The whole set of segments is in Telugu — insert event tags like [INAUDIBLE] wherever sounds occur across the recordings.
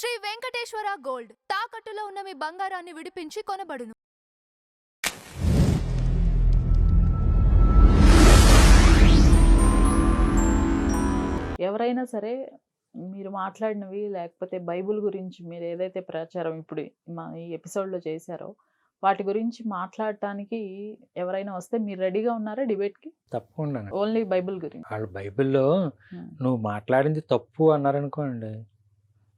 శ్రీ వెంకటేశ్వర గోల్డ్. తాకట్టులో ఉన్న మీ బంగారాన్ని విడిపించి కొనబడును. ఎవరైనా సరే మీరు మాట్లాడినవి లేకపోతే బైబిల్ గురించి మీరు ఏదైతే ప్రచారం ఇప్పుడు మా ఈ ఎపిసోడ్లో చేశారో వాటి గురించి మాట్లాడటానికి ఎవరైనా వస్తే మీరు రెడీగా ఉన్నారా డిబేట్కి? తప్పకుండా ఓన్లీ బైబిల్ గురించి. వాళ్ళు బైబిల్లో. నువ్వు మాట్లాడింది తప్పు అన్నారనుకోండి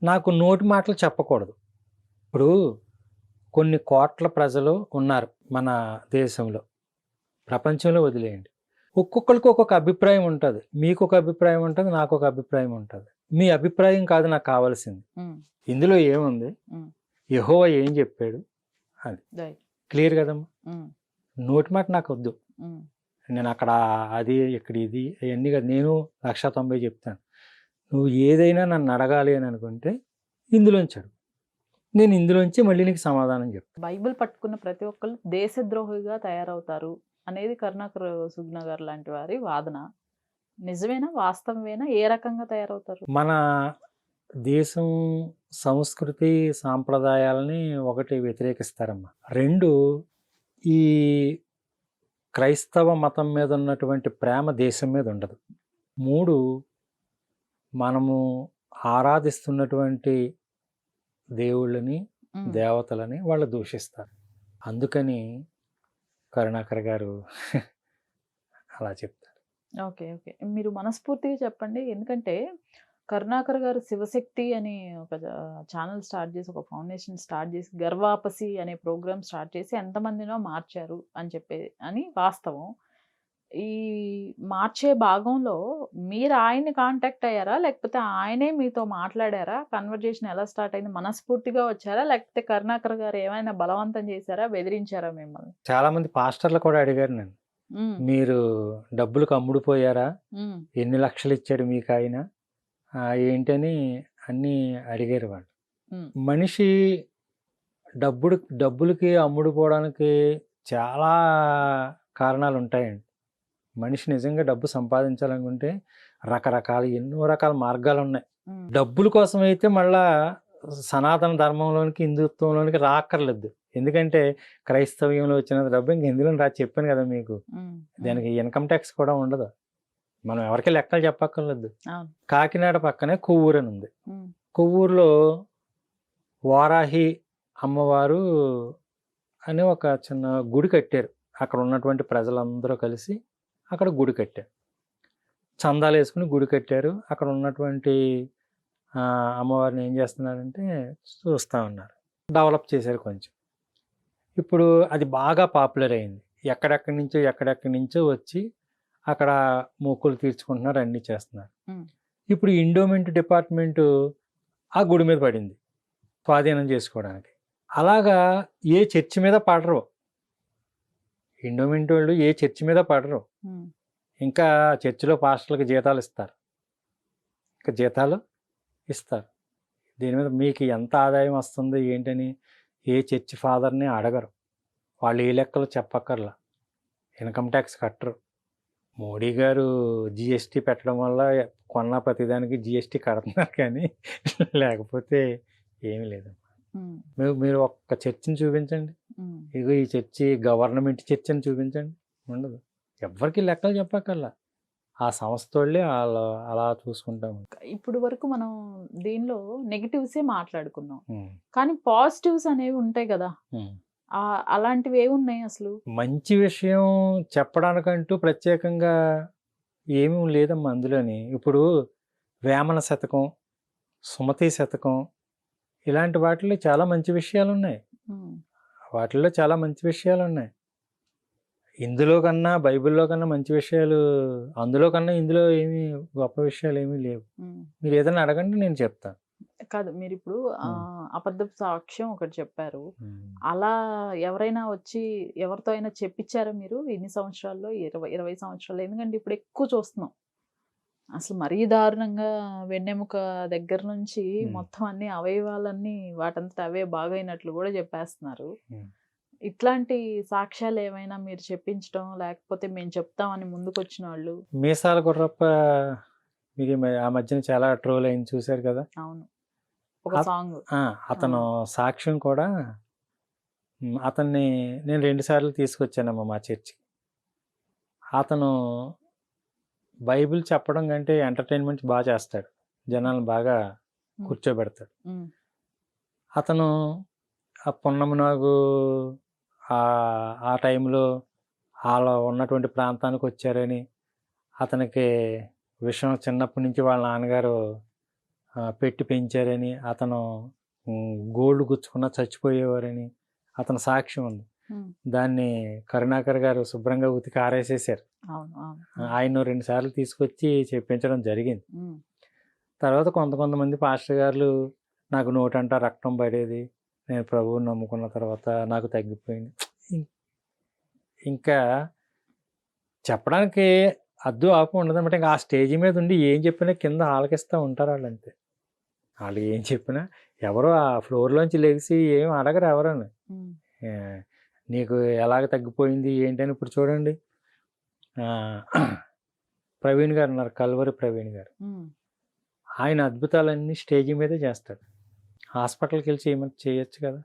నాకు నోటి మాటలు చెప్పకూడదు. ఇప్పుడు కొన్ని కోట్ల ప్రజలు ఉన్నారు మన దేశంలో. ప్రపంచంలో వదిలేయండి. ఒక్కొక్కరికి ఒక్కొక్క అభిప్రాయం ఉంటుంది. మీకు ఒక అభిప్రాయం ఉంటుంది నాకు ఒక అభిప్రాయం ఉంటుంది. మీ అభిప్రాయం కాదు నాకు కావాల్సింది. ఇందులో ఏముంది. యెహోవా ఏం చెప్పాడు? రైట్. క్లియర్ కదమ్మా. నోటి మాట నాకు వద్దు. నేను అక్కడ అది ఇక్కడ ఇది అవన్నీ కాదు. నేను లక్ష తొంభై చెప్తాను. నువ్వు ఏదైనా నన్ను అడగాలి అని అనుకుంటే ఇందులోంచి అడుగు నేను ఇందులోంచి మళ్ళీ నీకు సమాధానం చెప్తాను బైబిల్ పట్టుకున్న ప్రతి ఒక్కళ్ళు దేశద్రోహిగా తయారవుతారు అనేది కరుణాకర్ సుగ్న గారు లాంటి వారి వాదన. నిజమేనా? వాస్తవమేనా? ఏ రకంగా తయారవుతారు? మన దేశం సంస్కృతి సాంప్రదాయాలని ఒకటి వ్యతిరేకిస్తారమ్మా. రెండు ఈ క్రైస్తవ మతం మీద ఉన్నటువంటి ప్రేమ దేశం మీద ఉండదు. మూడు మనము ఆరాధిస్తున్నటువంటి దేవుళ్ళని దేవతలని వాళ్ళు దూషిస్తారు. అందుకని కరుణాకర్ గారు [LAUGHS] అలా చెప్తారు. Okay okay. మీరు మనస్ఫూర్తిగా చెప్పండి. ఎందుకంటే కరుణాకర్ గారు శివశక్తి అని ఒక ఛానల్ స్టార్ట్ చేసి ఒక ఫౌండేషన్ స్టార్ట్ చేసి గర్వాపసి అనే ప్రోగ్రామ్ స్టార్ట్ చేసి ఎంతమందినో మార్చారు అని చెప్పే అని వాస్తవం. ఈ మార్చే భాగంలో మీరు ఆయన్ని కాంటాక్ట్ అయ్యారా? లేకపోతే ఆయనే మీతో మాట్లాడారా? కన్వర్జేషన్ ఎలా స్టార్ట్ అయింది? మనస్ఫూర్తిగా వచ్చారా? లేకపోతే కరుణాకర్ గారు ఏమైనా బలవంతం చేశారా? బెదిరించారా మిమ్మల్ని? చాలా మంది పాస్టర్లు కూడా అడిగారు ఉమ్, మీరు డబ్బులకు అమ్ముడుపోయారా? ఎన్ని లక్షలు ఇచ్చాడు మీకు ఆయన? ఏంటని అన్నీ అడిగారు వాళ్ళు. మనిషి డబ్బుడు డబ్బులకి అమ్ముడుపోవడానికి చాలా కారణాలు ఉంటాయండి. మనిషి నిజంగా డబ్బు సంపాదించాలనుకుంటే రకరకాల ఎన్నో రకాల మార్గాలు ఉన్నాయి డబ్బుల కోసం అయితే మళ్ళా సనాతన ధర్మంలోనికి హిందుత్వంలోనికి రాక్కర్లేదు. ఎందుకంటే క్రైస్తవ్యంలో వచ్చిన డబ్బు ఇంక హిందులో రా చెప్పాను కదా మీకు. దానికి ఇన్కమ్ ట్యాక్స్ కూడా ఉండదు. మనం ఎవరికి లెక్కలు చెప్పక్కర్లేదు. కాకినాడ పక్కనే కొవ్వూరు అని ఉంది. కొవ్వూరులో వారాహి అమ్మవారు అని ఒక చిన్న గుడి కట్టారు. అక్కడ ఉన్నటువంటి ప్రజలందరూ కలిసి అక్కడ గుడి కట్టారు. చందాలు వేసుకుని గుడి కట్టారు. అక్కడ ఉన్నటువంటి అమ్మవారిని ఏం చేస్తున్నారంటే చూస్తూ ఉన్నారు. డెవలప్ చేశారు కొంచెం. ఇప్పుడు అది బాగా పాపులర్ అయింది. ఎక్కడెక్కడి నుంచో ఎక్కడెక్కడి నుంచో వచ్చి అక్కడ మొక్కులు తీర్చుకుంటున్నారు అన్నీ చేస్తున్నారు. ఇప్పుడు ఇండోమెంట్ డిపార్ట్మెంట్ ఆ గుడి మీద పడింది. స్వాధీనం చేసుకోవడానికి. అలాగా ఏ చర్చి మీద పడరు. ఇండోమెంట్ వాళ్ళు ఏ చర్చి మీద పడరు. ఇంకా చర్చిలో పాస్టర్లకు జీతాలు ఇస్తారు. ఇంకా జీతాలు ఇస్తారు. దీని మీద మీకు ఎంత ఆదాయం వస్తుంది ఏంటని ఏ చర్చి ఫాదర్ని అడగరు. వాళ్ళు ఏ లెక్కలు చెప్పక్కర్లా. ఇన్కమ్ ట్యాక్స్ కట్టరు. మోడీ గారు జిఎస్టీ పెట్టడం వల్ల కొన్న ప్రతిదానికి జిఎస్టీ కడుతున్నారు కానీ లేకపోతే ఏమీ లేదు మీరు మీరు ఒక్క చర్చిని చూపించండి. ఇగో ఈ చర్చి గవర్నమెంట్ చర్చి అని చూపించండి. ఉండదు. ఎవరికి లెక్కలు చెప్పక్కర్లా. ఆ సంస్థ వాళ్ళే అలా అలా చూసుకుంటాం ఇప్పుడు వరకు మనం దీనిలో నెగిటివ్సే మాట్లాడుకున్నాం. కానీ పాజిటివ్స్ అనేవి ఉంటాయి కదా. అలాంటివి ఏమి ఉన్నాయి అసలు? మంచి విషయం చెప్పడానికంటూ ప్రత్యేకంగా ఏమీ లేదమ్మా అందులోని. ఇప్పుడు వేమన శతకం సుమతి శతకం ఇలాంటి వాటిలో చాలా మంచి విషయాలు ఉన్నాయి వాటిల్లో చాలా మంచి విషయాలు ఉన్నాయి ఇందులో కన్నా బైబిల్లో కన్నా మంచి విషయాలు అందులో కన్నా ఇందులో ఏమీ గొప్ప విషయాలు ఏమీ లేవు. మీరు ఏదైనా అడగండి నేను చెప్తాను. కాదు మీరు ఇప్పుడు ఆ, అబద్ధపు సాక్ష్యం ఒకటి చెప్పారు. అలా ఎవరైనా వచ్చి ఎవరితో అయినా చెప్పించారా మీరు? ఎన్ని సంవత్సరాల్లో ఇరవై ఇరవై సంవత్సరాలు ఎందుకంటే ఇప్పుడు ఎక్కువ చూస్తున్నాం. అసలు మరీ దారుణంగా వెన్నెముక దగ్గర నుంచి. మొత్తం అన్ని అవయవాలన్నీ వాటంతట అవే బాగైనట్లు కూడా చెప్పేస్తున్నారు. ఇట్లాంటి సాక్ష్యాలు ఏమైనా మీరు చెప్పించడం లేకపోతే మేము చెప్తామని ముందుకు వచ్చిన వాళ్ళు? మీసాల గుర్రప్ప మీకు ఆ మధ్యన చాలా ట్రోల్ అయింది చూశారు కదా? అవును. ఒక సాంగ్. అతను సాక్ష్యం కూడా అతన్ని నేను రెండు సార్లు తీసుకొచ్చానమ్మా మా చర్చి అతను బైబిల్ చెప్పడం కంటే ఎంటర్టైన్మెంట్ బాగా చేస్తాడు. జనాలను బాగా కూర్చోబెడతాడు. అతను ఆ పున్నమ నాగు ఆ- టైంలో అలా ఉన్నటువంటి ప్రాంతానికి వచ్చారని అతనికి విషయం చిన్నప్పటి నుంచి వాళ్ళ నాన్నగారు పెట్టి పెంచారని అతను గోల్డ్ గుచ్చుకున్న చచ్చిపోయేవారని అతని సాక్ష్యం ఉంది. దాన్ని కరుణాకర్ గారు శుభ్రంగా ఉతికి ఆరేసేసారు ఆయన రెండు సార్లు తీసుకొచ్చి చెప్పించడం జరిగింది. తర్వాత కొంత కొంతమంది పాస్టర్ గారు నాకు నోటంట రక్తం పడేది. నేను ప్రభువుని నమ్ముకున్న తర్వాత నాకు తగ్గిపోయింది. ఇంకా చెప్పడానికి అద్దు ఆపు ఉండదన్నమాట ఇంకా ఆ స్టేజ్ మీద ఉండి ఏం చెప్పినా కింద ఆలకిస్తూ ఉంటారు వాళ్ళు అంతే వాళ్ళు ఏం చెప్పినా ఎవరో ఆ ఫ్లోర్లోంచి లెగిసి ఏం అడగరు ఎవరని. నీకు ఎలాగ తగ్గిపోయింది ఏంటని ఇప్పుడు చూడండి. ప్రవీణ్ గారు ఉన్నారు కల్వరి ప్రవీణ్ గారు. ఆయన అద్భుతాలన్నీ స్టేజ్ మీదే చేస్తాడు. హాస్పిటల్కి వెళ్ళి చేయమని చేయొచ్చు కదా.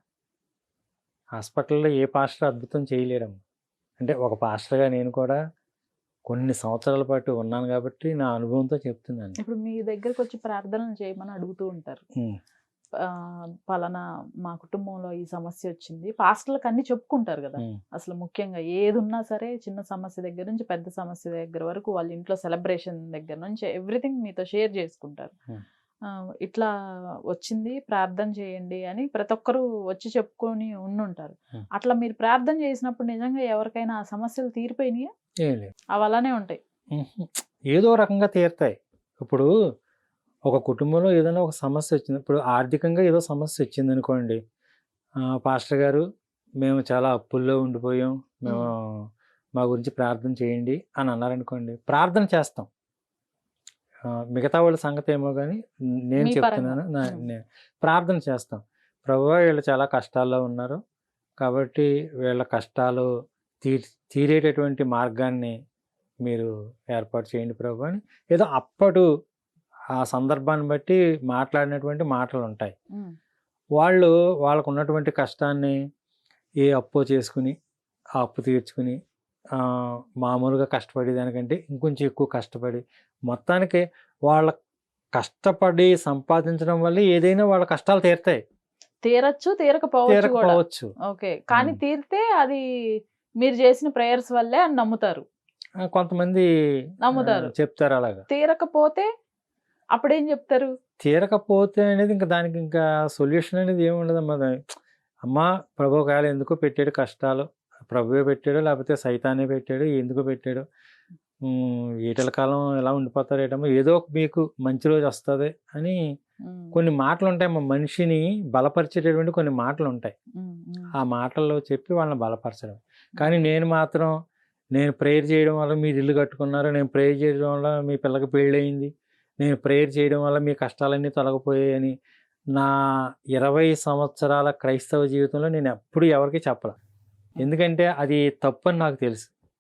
హాస్పిటల్లో ఏ పాస్టర్ అద్భుతం చేయలేడమ్మ. అంటే ఒక పాస్టర్గా నేను కూడా కొన్ని సంవత్సరాల పాటు ఉన్నాను కాబట్టి నా అనుభవంతో చెప్తున్నాను. ఇప్పుడు మీ దగ్గరకు వచ్చి ప్రార్థనలు చేయమని అడుగుతూ ఉంటారు. పలానా మా కుటుంబంలో ఈ సమస్య వచ్చింది. పాస్టర్లకు అన్ని చెప్పుకుంటారు కదా! అసలు ముఖ్యంగా ఏది ఉన్నా సరే చిన్న సమస్య దగ్గర నుంచి పెద్ద సమస్య దగ్గర వరకు వాళ్ళ ఇంట్లో సెలబ్రేషన్ దగ్గర నుంచి ఎవ్రీథింగ్ మీతో షేర్ చేసుకుంటారు. ఇట్లా వచ్చింది ప్రార్థన చేయండి అని ప్రతి ఒక్కరు వచ్చి చెప్పుకొని ఉండుంటారు. అట్లా మీరు ప్రార్థన చేసినప్పుడు నిజంగా ఎవరికైనా ఆ సమస్యలు తీరిపోయినాయా? అవి అలానే ఉంటాయి. ఏదో రకంగా తీరుతాయి. ఇప్పుడు ఒక కుటుంబంలో ఏదైనా ఒక సమస్య వచ్చింది. ఇప్పుడు ఆర్థికంగా ఏదో సమస్య వచ్చింది అనుకోండి. పాస్టర్ గారు మేము చాలా అప్పుల్లో ఉండిపోయాం. మేము మా గురించి ప్రార్థన చేయండి అని అన్నారనుకోండి. ప్రార్థన చేస్తాం. మిగతా వాళ్ళ సంగతి ఏమో కానీ నేను చెప్తున్నాను పరంగా. నా- ఉమ్. నే- ప్రార్థన చేస్తాం. ప్రభు వీళ్ళు చాలా కష్టాల్లో ఉన్నారు. కాబట్టి వీళ్ళ కష్టాలు తీ తీరేటటువంటి మార్గాన్ని మీరు ఏర్పాటు చేయండి ప్రభు అని. ఏదో అప్పడు ఆ సందర్భాన్ని బట్టి మాట్లాడినటువంటి మాటలు ఉంటాయి వాళ్ళు వాళ్ళకు ఉన్నటువంటి కష్టాన్ని ఏ అప్పో చేసుకుని ఆ అప్పు తీర్చుకుని మామూలుగా కష్టపడే దానికంటే ఇంకొంచెం ఎక్కువ కష్టపడి మొత్తానికి వాళ్ళ కష్టపడి సంపాదించడం వల్ల ఏదైనా వాళ్ళ కష్టాలు తీరుతాయి. తీరచ్చు తీరకపోవచ్చు ఓకే. కానీ. తీరితే అది మీరు చేసిన ప్రేయర్స్ వల్లే అని నమ్ముతారు. కొంతమంది నమ్ముతారు. చెప్తారు అలాగా. తీరకపోతే అప్పుడేం చెప్తారు? తీరకపోతే అనేది ఇంకా దానికి ఇంకా సొల్యూషన్ అనేది ఏమి ఉండదమ్మా అమ్మా. ప్రభు ఒకవేళ ఎందుకో పెట్టాడు కష్టాలు. ప్రభువే పెట్టాడు లేకపోతే సైతానే పెట్టాడు ఎందుకు పెట్టాడు. ఈటల కాలం ఎలా ఉండిపోతారు ఏటమ్మా. ఏదో మీకు మంచి రోజు వస్తుంది అని కొన్ని మాటలు ఉంటాయి మా మనిషిని బలపరిచేటటువంటి కొన్ని మాటలు ఉంటాయి. ఆ మాటల్లో చెప్పి వాళ్ళని బలపరచడం. కానీ నేను మాత్రం నేను ప్రేయర్ చేయడం వల్ల మీరు ఇల్లు కట్టుకున్నారు నేను ప్రేయర్ చేయడం వల్ల మీ పిల్లకి పెళ్ళయింది నేను ప్రేయర్ చేయడం వల్ల మీ కష్టాలన్నీ తొలగిపోయాయని నా ఇరవై సంవత్సరాల క్రైస్తవ జీవితంలో నేను ఎప్పుడు ఎవరికి చెప్పలే. ఎందుకంటే అది తప్పు అని నాకు తెలుసు.